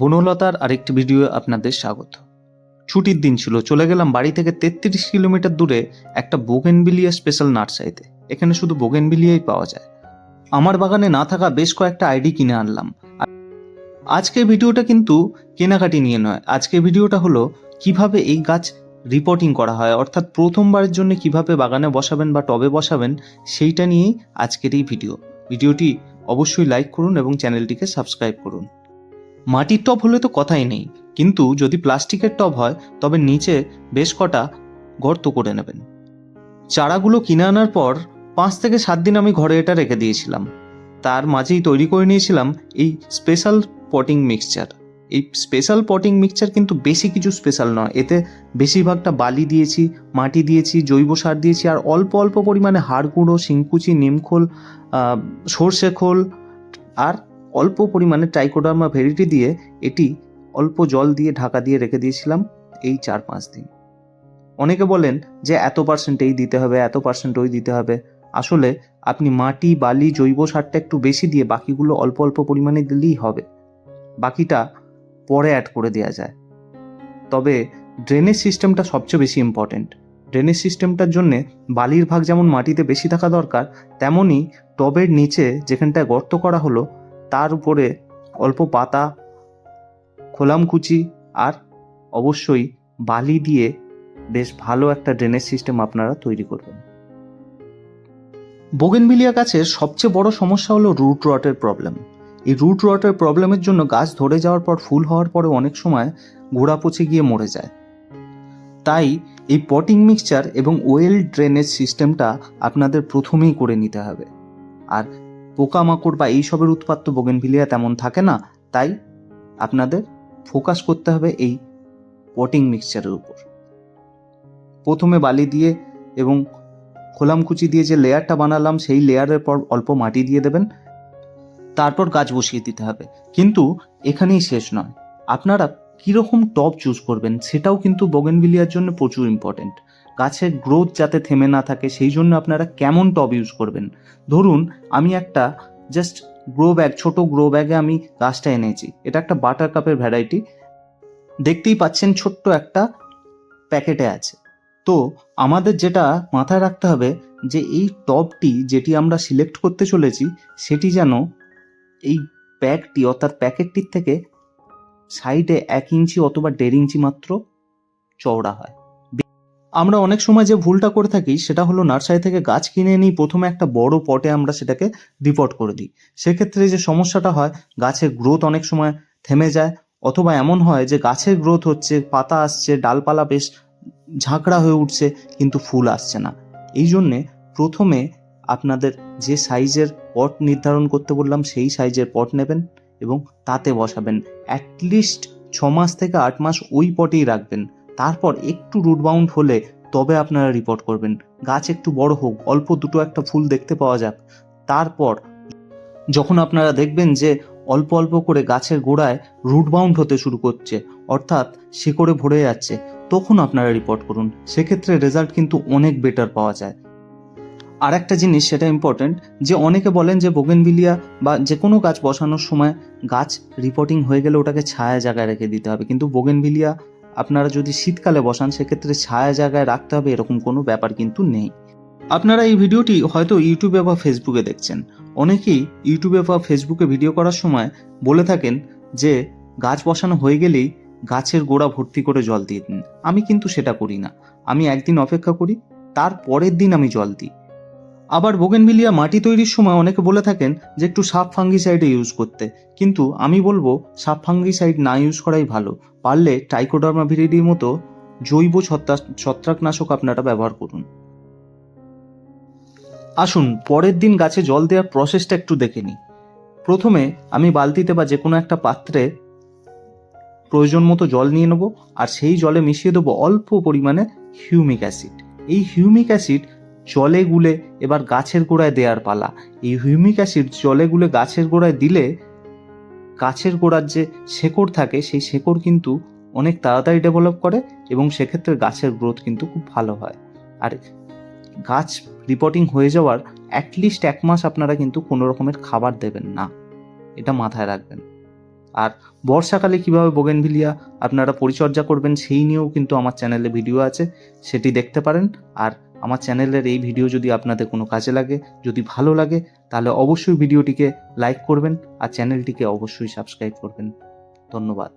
বনলতার আরেকটি ভিডিও আপনাদের স্বাগত। ছুটির দিন ছিল, চলে গেলাম বাড়ি থেকে তেত্রিশ কিলোমিটার দূরে একটা বোগেনবিলিয়া স্পেশাল নার্সারিতে। এখানে শুধু বোগেনবিলিয়াই পাওয়া যায়। আমার বাগানে না থাকা বেশ কয়েকটা আইডি কিনে আনলাম। আজকের ভিডিওটা কিন্তু কেনাকাটি নিয়ে নয়। আজকের ভিডিওটা হলো, কীভাবে এই গাছ রিপোর্টিং করা হয়, অর্থাৎ প্রথমবারের জন্য কীভাবে বাগানে বসাবেন বা টবে বসাবেন, সেইটা নিয়েই আজকের এই ভিডিও। ভিডিওটি অবশ্যই লাইক করুন এবং চ্যানেলটিকে সাবস্ক্রাইব করুন। মাটির টব হলে তো কথাই নেই। কিন্তু যদি প্লাস্টিকের টব হয়, তবে নিচে বেশ কটা গর্ত করে নেবেন। চারাগুলো কিনে আনার পর পাঁচ থেকে সাত দিন আমি ঘরে এটা রেখে দিয়েছিলাম। তার মাঝেই তৈরি করে নিয়েছিলাম এই স্পেশাল পটিং মিক্সচার। এই স্পেশাল পটিং মিক্সচার কিন্তু বেশি কিছু স্পেশাল নয়। এতে বেশিরভাগটা বালি দিয়েছি, মাটি দিয়েছি, জৈব সার দিয়েছি, আর অল্প অল্প পরিমাণে হাড় গুঁড়ো, শিংকুচি, নিমখোল সর্ষে খোল, আর অল্প পরিমাণে ট্রাইকোডার্মা ভেরিটি দিয়ে এটি অল্প জল দিয়ে ঢাকা দিয়ে রেখে দিয়েছিলাম এই চার পাঁচ দিন। অনেকে বলেন যে এত পার্সেন্ট এই দিতে হবে, এত পার্সেন্ট ওই দিতে হবে। আসলে আপনি মাটি, বালি, জৈব সারটা একটু বেশি দিয়ে বাকিগুলো অল্প অল্প পরিমাণে দিলেই হবে। বাকিটা পরে অ্যাড করে দেওয়া যায়। তবে ড্রেনেজ সিস্টেমটা সবচেয়ে বেশি ইম্পর্টেন্ট ড্রেনেজ সিস্টেমটার জন্যে বালির ভাগ যেমন মাটিতে বেশি থাকা দরকার, তেমনই টবের নিচে যেখানটায় গর্ত করা হলো তার উপরে অল্প পাতা, খোলামকুচি আর অবশ্যই বালি দিয়ে বেশ ভালো একটা ড্রেনেজ সিস্টেম আপনারা তৈরি করবেন। বোগেনভিলিয়া গাছের সবচেয়ে বড় সমস্যা হলো রুট রটের প্রবলেম এই রুট রটের প্রবলেমের জন্য গাছ ধরে যাওয়ার পর ফুল হওয়ার পরে অনেক সময় গোড়া পচে গিয়ে মরে যায়। তাই এই পটিং মিক্সচার এবং ওয়েল ড্রেনেজ সিস্টেমটা আপনাদের প্রথমেই করে নিতে হবে। আর পোকামাকড় বা এইসবের উৎপাত তো বোগেনভিলিয়া তেমন থাকে না, তাই আপনাদের ফোকাস করতে হবে এই পটিং মিক্সচারের উপর। প্রথমে বালি দিয়ে এবং খোলামকুচি দিয়ে যে লেয়ারটা বানালাম, সেই লেয়ারের পর অল্প মাটি দিয়ে দেবেন। তারপর গাছ বসিয়ে দিতে হবে। কিন্তু এখানেই শেষ নয়। আপনারা কীরকম টব চুজ করবেন, সেটাও কিন্তু বোগেনভিলিয়ার জন্য প্রচুর ইম্পর্টেন্ট গাছের গ্রোথ যাতে থেমে না থাকে, সেই জন্য আপনারা কেমন টব ইউজ করবেন? ধরুন, আমি একটা জাস্ট গ্রো ব্যাগ ছোট গ্রো ব্যাগে আমি গাছটা এনেছি। এটা একটা বাটার কাপের ভ্যারাইটি দেখতেই পাচ্ছেন ছোট্ট একটা প্যাকেটে আছে। তো আমাদের যেটা মাথায় রাখতে হবে যে এই টবটি যেটি আমরা সিলেক্ট করতে চলেছি, সেটি যেন এই ব্যাগটি অর্থাৎ প্যাকেটটির থেকে সাইডে এক ইঞ্চি অথবা দেড় ইঞ্চি মাত্র চওড়া হয়। আমরা অনেক সময় যে ভুলটা করে থাকি, সেটা হলো নার্সারি থেকে গাছ কিনে নিই প্রথমে একটা বড় পটে আমরা সেটাকে রিপোর্ট করে দিই। সেক্ষেত্রে যে সমস্যাটা হয় গাছের গ্রোথ অনেক সময় থেমে যায়, অথবা এমন হয় যে গাছের গ্রোথ হচ্ছে, পাতা আসছে, ডালপালা বেশ ঝাঁকড়া হয়ে উঠছে, কিন্তু ফুল আসছে না। এই জন্যে প্রথমে আপনাদের যে সাইজের পট নির্ধারণ করতে বললাম, সেই সাইজের পট নেবেন এবং তাতে বসাবেন। অ্যাটলিস্ট ছ মাস থেকে আট মাস ওই পটেই রাখবেন। তারপর একটু রুট বাউন্ড হলে তবে আপনারা রিপোর্ট করবেন। গাছ একটু বড় হোক, অল্প দুটো একটা ফুল দেখতে পাওয়া যাক। তারপর যখন আপনারা দেখবেন যে অল্প অল্প করে গাছের গোড়ায় রুট বাউন্ড হতে শুরু করছে, অর্থাৎ শিকড়ে ভরে যাচ্ছে, তখন আপনারা রিপোর্ট করুন। সেক্ষেত্রে রেজাল্ট কিন্তু অনেক বেটার পাওয়া যায়। আর একটা জিনিস সেটা ইম্পর্টেন্ট যে অনেকে বলেন যে বোগেনভিলিয়া বা যে কোনো গাছ বসানোর সময় গাছ রিপোর্টিং হয়ে গেলে ওটাকে ছায়া জায়গায় রেখে দিতে হবে। কিন্তু বোগেনভিলিয়া আপনারা যদি শীতকালে বসান, সেক্ষেত্রে ছায়া জায়গায় রাখতে হবে, এরকম কোনো ব্যাপার কিন্তু নেই। আপনারা এই ভিডিওটি হয়তো ইউটিউবে বা ফেসবুকে দেখছেন। অনেকেই ইউটিউবে বা ফেসবুকে ভিডিও করার সময় বলে থাকেন যে, গাছ বসানো হয়ে গেলেই গাছের গোড়া ভর্তি করে জল দিয়ে দিন। আমি কিন্তু সেটা করি না। আমি একদিন অপেক্ষা করি, তার পরের দিন আমি জল দিই। আবার বোগেনভিলিয়া মাটি তৈরির সময় অনেকে বলে থাকেন যে একটু সাপ ফাঙ্গিসাইডে ইউজ করতে। কিন্তু আমি বলব, সাপ ফাঙ্গিসাইড না ইউজ করাই ভালো। পারলে টাইকোডার্মা ভিরিডির মতো জৈব ছত্রাক ছত্রাকনাশক আপনারা ব্যবহার করুন। আসুন, পরের দিন গাছে জল দেওয়ার প্রসেসটা একটু দেখে নিই। প্রথমে আমি বালতিতে বা যে কোনো একটা পাত্রে প্রয়োজন মতো জল নিয়ে নেব, আর সেই জলে মিশিয়ে দেবো অল্প পরিমাণে হিউমিক অ্যাসিড এই হিউমিক অ্যাসিড জলে গুলে এবার গাছের গোড়ায় দেওয়ার পালা। এই হিউমিক অ্যাসিড জলে গুলে গাছের গোড়ায় দিলে গাছের গোড়ার যে শেকড় থাকে, সেই শেকড় কিন্তু অনেক তাড়াতাড়ি ডেভেলপ করে এবং সেক্ষেত্রে গাছের গ্রোথ কিন্তু খুব ভালো হয়। আর গাছ রিপোর্টিং হয়ে যাওয়ার অ্যাটলিস্ট এক মাস আপনারা কিন্তু কোনো রকমের খাবার দেবেন না। এটা মাথায় রাখবেন। আর বর্ষাকালে কীভাবে বোগেনভিলিয়া আপনারা পরিচর্যা করবেন, সেই নিয়েও কিন্তু আমার চ্যানেলে ভিডিও আছে, সেটি দেখতে পারেন। আর আমার চ্যানেলের এই ভিডিও যদি আপনাদের কোনো কাজে লাগে, যদি ভালো লাগে, তাহলে অবশ্যই ভিডিওটিকে লাইক করবেন আর চ্যানেলটিকে অবশ্যই সাবস্ক্রাইব করবেন। ধন্যবাদ।